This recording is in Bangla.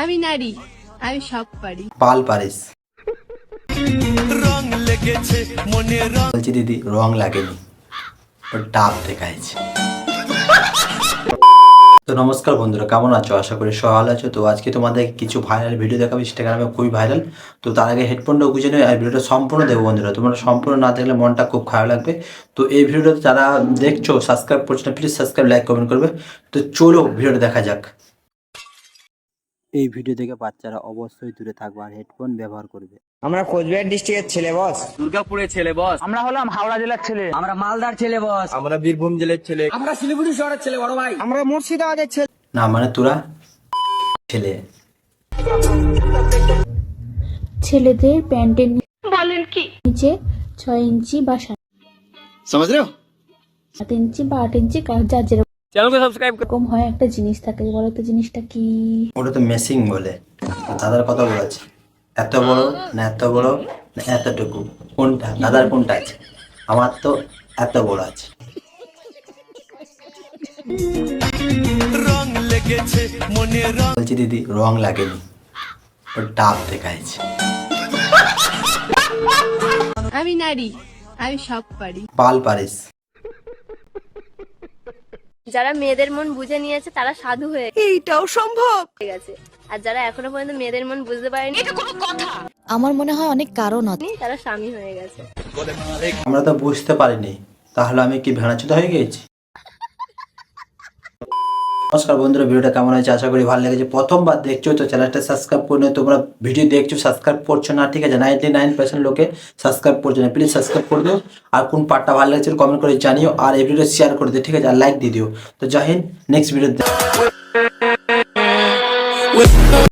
আমি নারী আমি সব পারি। পাল পারিস। রং লেগেছে মনে রং। বলছি দিদি রং লাগেনি ও ডাব দেখাইছে তো নমস্কার বন্ধুরা কেমন আছো? আশা করি সবাই ভালো আছো। তো আজকে তোমাদের কিছু ভাইরাল ভিডিও দেখাবো ইনস্টাগ্রামে খুবই ভাইরাল তো তার আগে হেডফোনটা গুজে নেই আর ভিডিওটা সম্পূর্ণ দেবো বন্ধুরা। তোমরা সম্পূর্ণ না দেখলে মনটা খুব খারাপ লাগবে। তো এই ভিডিওটা যারা দেখছ সাবস্ক্রাইব করছ না প্লিজ সাবস্ক্রাইব লাইক কমেন্ট করবে। তো চলো ভিডিওটা দেখা যাক। এই ভিডিও থেকে বাচ্চারা অবশ্যই দূরে থাকবে আর হেডফোন ব্যবহার করবে। আমরা কোচবিহার ডিস্ট্রিক্টের ছেলে বস দুর্গাপুরের ছেলে বস আমরা হলাম হাওড়া জেলার ছেলে। আমরা মালদার ছেলে বস আমরা বীরভূম জেলার ছেলে। আমরা শিলিগুড়ি শহরের ছেলে বড় ভাই। আমরা মুর্শিদাবাদের ছেলে। না মানে তোরা? ছেলে। ছেলেদের প্যান্টের বলেন কি? নিচে ছয় ইঞ্চি বা সাত সাত ইঞ্চি বা আট ইঞ্চি কা- যার চ্যানেলকে সাবস্ক্রাইব যেরকম হয় একটা জিনিস থাকে বলো তো জিনিসটা কি? ওটা তো মেসিং বলে। দাদার কথা বলেছে। এত বড় না এত বড় না এতটুকু। কোনটা? দাদার কোনটা আছে? আমার তো এত বড় আছে। বলছি দিদি রং লাগেনি। ও ডাব দেখাইছে। আমি নারী আমি সব পারি। পাল পারিস। যারা মেয়েদের মন বুঝে নিয়েছে তারা সাধু হয়ে এইটাও সম্ভব। ঠিক আছে আর যারা এখনও পর্যন্ত মেয়েদের মন বুঝতে পারেনি এটা কোনো কথা। আমার মনে হয় অনেক কারণ আছে। তারা স্বামী হয়ে গেছে। আমরা তো বুঝতে পারিনি তাহলে আমি কি ভেড়াচ্যুত হয়ে গেছি? नमस्कार बंधुरा भिडियो कम आशा करी भाई लगे प्रथम बार देखो तो चैनल सबसक्राइब कर तुम्हारा भिडियो देखो सबसक्राइब करो ना ठीक है नाइनटी नाइन पार्सेंट लोके सबसक्राइब कर ना प्लिज सबसक्राइब कर दो और कौन पार्ट का भाला लगे कमेंट कर जानियो और भिडियो शेयर कर दे ठीक है लाइक दी दिव तो जहिंद नेक्स्ट भिडियो